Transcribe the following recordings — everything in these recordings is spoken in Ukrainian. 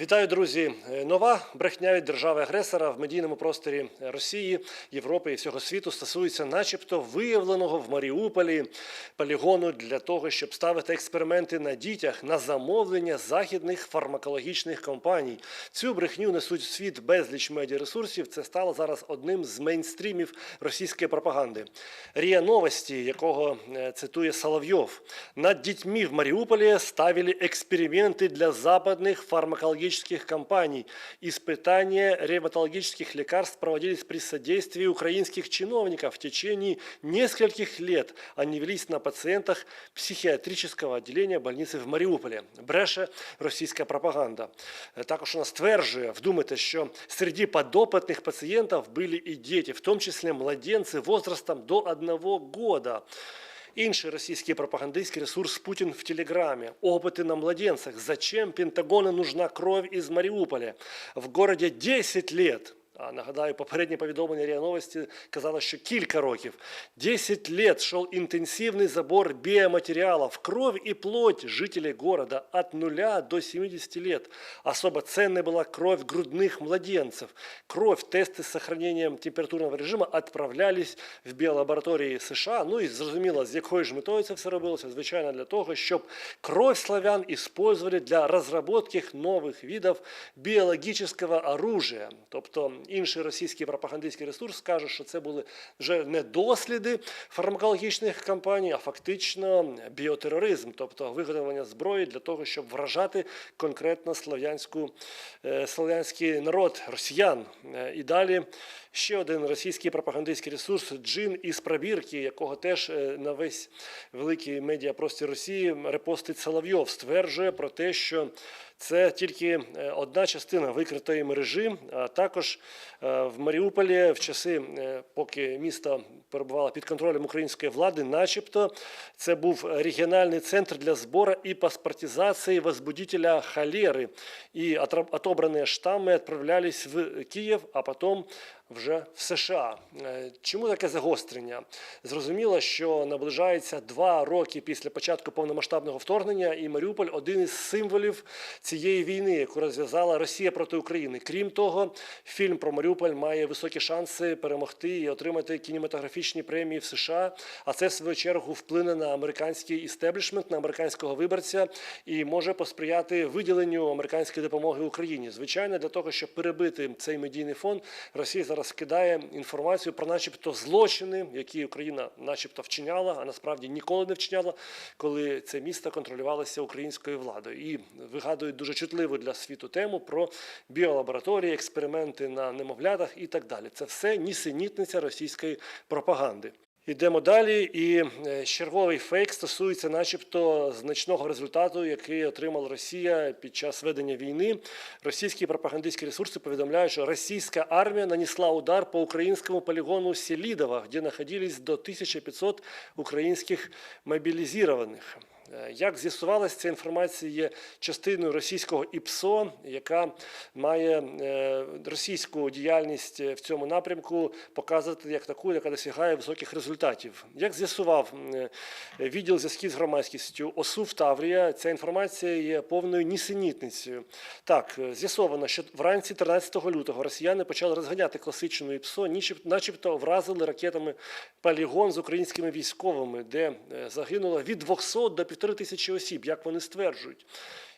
Вітаю, друзі! Е, Нова брехня від держави-агресора в медійному просторі Росії, Європи і всього світу стосується, начебто, виявленого в Маріуполі полігону для того, щоб ставити експерименти на дітях на замовлення західних фармакологічних компаній. Цю брехню несуть в світ безліч медіаресурсів. Це стало зараз одним з мейнстрімів російської пропаганди. Рія Новості, якого е, цитує Соловйов, над дітьми в Маріуполі ставили эксперименты для западных фармакологических компаний. Испытания ревматологических лекарств проводились при содействии украинских чиновников в течение нескольких лет. Они велись на пациентах психіатричного отделения больницы в Маріуполі. Бреше російська пропаганда. Е, Також вона стверджує, вдумайте, що среди подопытных пациентов были и дети, в том числе младенцы возрастом до одного года. Інший російський пропагандистський ресурс Путін в Телеграме. Опыты на младенцах. Зачем Пентагону нужна кровь из Маріуполя? В городе 10 лет. А нагадаю, попереднє повідомлення РІА Новості казало, що кілька років. 10 лет шел інтенсивний забор біоматеріалів, кров і плоть жителей города от 0 до 70 лет. Особо ценной была кровь грудных младенцев. Кровь, тесты с сохранением температурного режима отправлялись в біолабораторії США. Ну і зрозуміло, з якою ж метою це все робилося. Звичайно, для того, щоб кров славян использовали для разработки нових видів біологічного оружия. Тобто інший російський пропагандистський ресурс каже, що це були вже не досліди фармакологічних компаній, а фактично біотероризм, тобто виготовлення зброї для того, щоб вражати конкретно слов'янську е, слов'янський народ, росіян. Е, І далі ще один російський пропагандистський ресурс Джин із пробірки, якого теж е, на весь великий медіапростір Росії репостить Соловйов, стверджує про те, що це тільки одна частина викритої мережі. А також в Маріуполі в часи, е, поки місто перебувало під контролем української влади, начебто це був регіональний центр для збору і паспортизації возбудителя холери. І отобрані штами відправлялись в Київ, а потім вже в США. Е, Чому таке загострення? Зрозуміло, що наближається два роки після початку повномасштабного вторгнення, і Маріуполь один із символів цієї війни, яку розв'язала Росія проти України. Крім того, фільм про Маріуполь має високі шанси перемогти і отримати кінематографічні премії в США. А це в свою чергу вплине на американський істеблішмент, на американського виборця і може посприяти виділенню американської допомоги Україні. Звичайно, для того, щоб перебити цей медійний фон, Росія зараз кидає інформацію про, начебто, злочини, які Україна, начебто, вчиняла, а насправді ніколи не вчиняла, коли це місто контролювалося українською владою. І вигадують дуже чутливу для світу тему про біолабораторії, експерименти на немовлятах і так далі. Це все нісенітниця російської пропаганди. Йдемо далі, і е, черговий фейк стосується, начебто, значного результату, який отримала Росія під час ведення війни. Російські пропагандистські ресурси повідомляють, що російська армія нанесла удар по українському полігону Селідова, де знаходились до 1500 українських мобілізованих. Е, Як з'ясувалося, ця інформація є частиною російського ІПСО, яка має е, російську діяльність в цьому напрямку показувати як таку, яка досягає високих результатів. Як з'ясував е, відділ зв'язків з громадськістю ОСУ Таврія, ця інформація є повною нісенітницею. Так, е, з'ясовано, що вранці 13 лютого росіяни почали розганяти класичну ІПСО, начебто вразили ракетами полігон з українськими військовими, де е, загинуло від 200 до півтори тисячі осіб, як вони стверджують.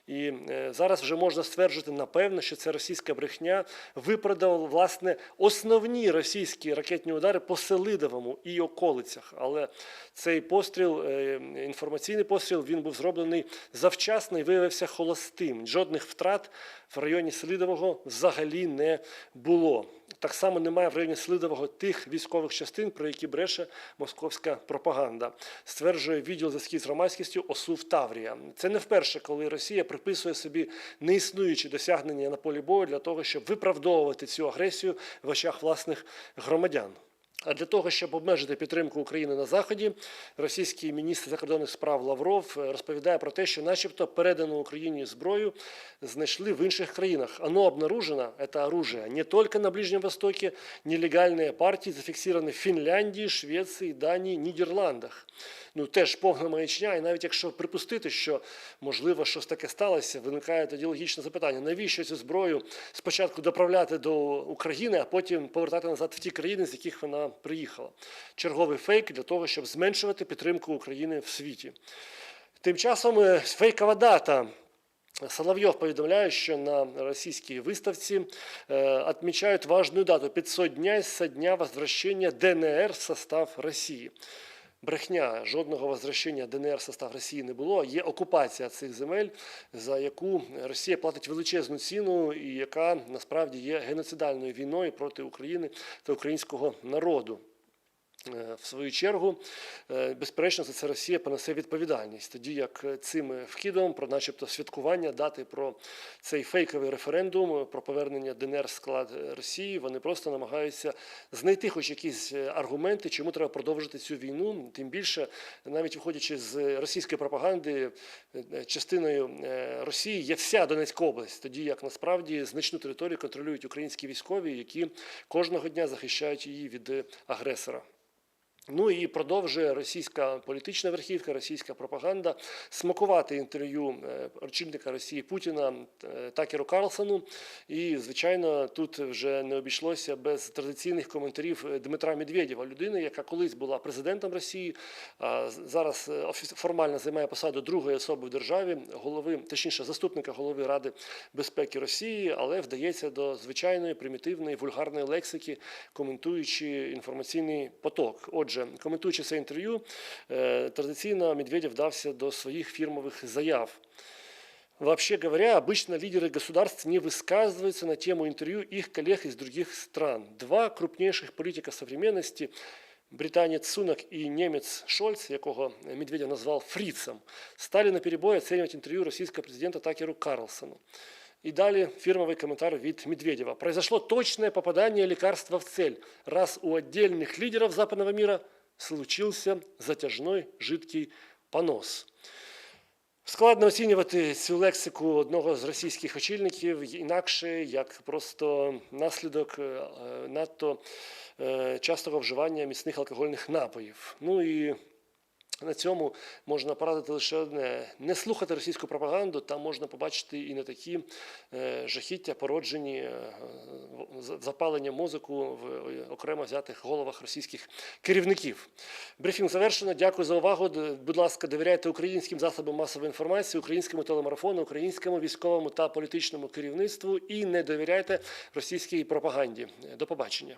І е, зараз вже можна стверджувати напевно, що це російська брехня виправдала власне основні російські ракетні удари по Селидовому і околицях. Але цей постріл, е, інформаційний постріл, він був зроблений завчасно і виявився холостим. Жодних втрат в районі Селидового взагалі не було. Так само немає в районі Слидового тих військових частин, про які бреше московська пропаганда, стверджує відділ зв'язків з громадськістю ОСУВ Таврія. Це не вперше, коли Росія приписує собі неіснуючі досягнення на полі бою для того, щоб виправдовувати цю агресію в очах власних громадян. А для того, щоб обмежити підтримку України на заході, російський міністр закордонних справ Лавров е, розповідає про те, що, начебто, передану Україні зброю знайшли в інших країнах. Оно обнаружено, это оружие, не только на Ближнем Востоке, нелегальные партии зафіксовані в Фінляндії, Швеції, Данії, Нідерландах. Ну теж повна маячня, і навіть якщо припустити, що можливо щось таке сталося, виникає тоді логічне запитання: навіщо цю зброю спочатку доправляти до України, а потім повертати назад в ті країни, з яких вона приїхала? Черговий фейк для того, щоб зменшувати підтримку України в світі. Тим часом е, фейкова дата. Соловйов повідомляє, що на російській виставці відмічають важну дату 500 дня з дня возвращення ДНР в состав Росії. Брехня жодного возвращення ДНР в состав Росії не було. Є окупація цих земель, за яку Росія платить величезну ціну, і яка насправді є геноцидальною війною проти України та українського народу. Е, В свою чергу, е, безперечно, за це Росія понесе відповідальність, тоді як е, цим вкидом про, начебто, святкування дати про цей фейковий референдум про повернення ДНР склад Росії, вони просто намагаються знайти хоч якісь аргументи, чому треба продовжити цю війну. Тим більше, навіть виходячи з російської пропаганди, е, частиною е, Росії є вся Донецька область, тоді як насправді значну територію контролюють українські військові, які кожного дня захищають її від е, агресора. Ну і продовжує російська політична верхівка, російська пропаганда смакувати інтерв'ю е, очільника Росії Путіна е, Такеру Карлсону. І, звичайно, тут вже не обійшлося без традиційних коментарів е, Дмитра Медведєва, людини, яка колись була президентом Росії, а зараз формально займає посаду другої особи в державі, голови, точніше, заступника голови Ради безпеки Росії, але вдається до звичайної примітивної вульгарної лексики, коментуючи інформаційний поток. Отже, коментуючи це інтерв'ю, е, традиційно Медведєв вдався до своїх фірмових заяв. Вообще говоря, обычно лидеры государств не высказываются на тему интервью их коллег из других стран. Два крупнейших политика современности, британец Сунак и немец Шольц, якого Медведев назвал фрицем, стали на перебой оценивать интервью российского президента Такеру Карлсону. И далее фирмовый комментарий від Медведева. Произошло точное попадание лекарства в цель, раз у отдельных лидеров западного мира случился затяжной жидкий понос. Складно оцінювати цю лексику одного з російських очільників інакше, як просто наслідок е, надто е, частого вживання міцних алкогольних напоїв. Ну і на цьому можна порадити лише одне: не слухати російську пропаганду, там можна побачити і не такі е, жахіття, породжені е, запалення мозку в е, окремо взятих головах російських керівників. Брифінг завершено. Дякую за увагу. Будь ласка, довіряйте українським засобам масової інформації, українському телемарафону, українському військовому та політичному керівництву і не довіряйте російській пропаганді. До побачення.